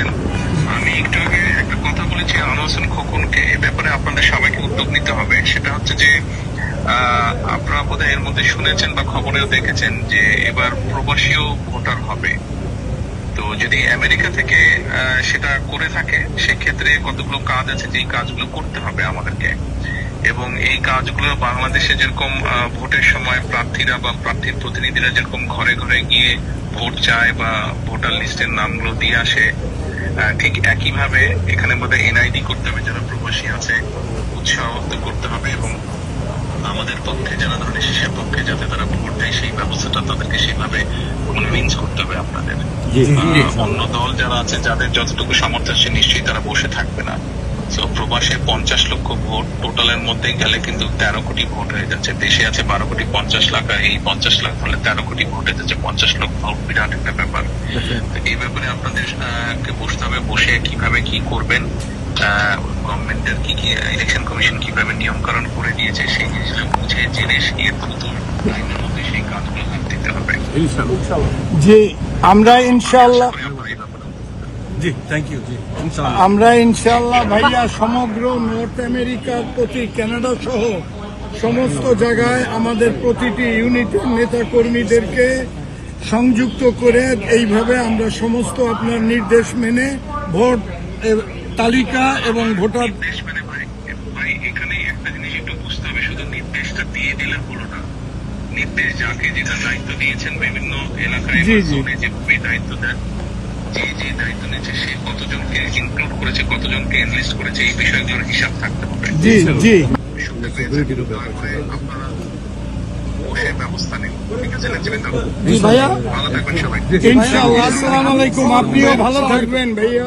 করেছেন আমি একটু আগে একটা কথা বলেছি আনোয়ার হোসেন খোকনকে। এ ব্যাপারে আপনাদের সবাইকে উদ্যোগ নিতে হবে। সেটা হচ্ছে যে আপনারা বোধহয় এর মধ্যে শুনেছেন বা খবরেও দেখেছেন যে, এবার প্রবাসীও ভোটার হবে। তো যদি আমেরিকা থেকে সেটা করে থাকে, সেক্ষেত্রে কতগুলো কাজ আছে, যেই কাজগুলো করতে হবে আমাদেরকে। এবং এই কাজগুলো বাংলাদেশে যেরকম ভোটের সময় প্রার্থীরা বা প্রার্থীর প্রতিনিধিরা যেরকম ঘরে ঘরে গিয়ে ভোট চায় বা ভোটার লিস্টের নামগুলো দিয়ে আসে ঠিক একইভাবে এখানে মধ্যে এনআইডি করতে হবে যারা প্রবাসী আছে উৎসাহ করতে হবে এবং আমাদের পক্ষে যারা ধরনের শিশুর পক্ষে যাতে তারা ভোট দেয় সেই ব্যবস্থাটা তাদেরকে সেইভাবে কনভিন্স করতে হবে আপনাদের। অন্য দল যারা আছে যাদের যতটুকু সামর্থ্য আছে নিশ্চয়ই তারা বসে থাকবে না। প্রবাসে পঞ্চাশ লক্ষ ভোট টোটালের মধ্যে গেলে কিন্তু তেরো কোটি ভোট হয়ে যাচ্ছে। দেশে আছে বারো কোটি পঞ্চাশ লাখ আর এই পঞ্চাশ লাখ হলে তেরো কোটি ভোট হয়ে যাচ্ছে। পঞ্চাশ লক্ষ ভোট বিরাট একটা ব্যাপার। তো এই ব্যাপারে আপনাদের বসতে হবে বসে কীভাবে কি করবেন গভর্নমেন্টের কি কি ইলেকশন কমিশন কীভাবে নিয়মকরণ করে দিয়েছে সেই জিনিসগুলো বুঝে জেনে শিখে দ্রুত মধ্যে সেই কাজগুলো হাত দিতে হবে। জি আমরা ইনশাল্লাহ আশা করি আপনারা এই ব্যাপারে জি থ্যাংক ইউ জি আমরা ইনশাল্লাহ ভাইয়া সমগ্র নর্থ আমেরিকার প্রতি কানাডা সহ সমস্ত জায়গায় আমাদের প্রতিটি ইউনিটের নেতা কর্মীদেরকে সংযুক্ত করে এইভাবে আমরা সমস্ত আপনার নির্দেশ মেনে ভোট তালিকা এবং ভোটার নির্দেশ মানে ভাই ভাই এখানে একটা জিনিস একটু বুঝতে হবে শুধু নির্দেশটা দিয়ে দিলে হলো না নির্দেশ যাকে যেটা দায়িত্ব দিয়েছেন বিভিন্ন এলাকায় জি, জি। যেভাবে দায়িত্ব দেন যে যে দায়িত্ব নিয়েছে সে কতজনকে ইনক্লুড করেছে কতজনকে এনলিস্ট করেছে এই বিষয়গুলোর হিসাব থাকতে হবে। জি জি। আপনারা বসে ব্যবস্থা নিন। ঠিক আছে জি ভাইয়া। ভালো থাকবেন সবাই। ইনশাআল্লাহ আসসালামু আলাইকুম। আপনিও ভালো থাকবেন ভাইয়া।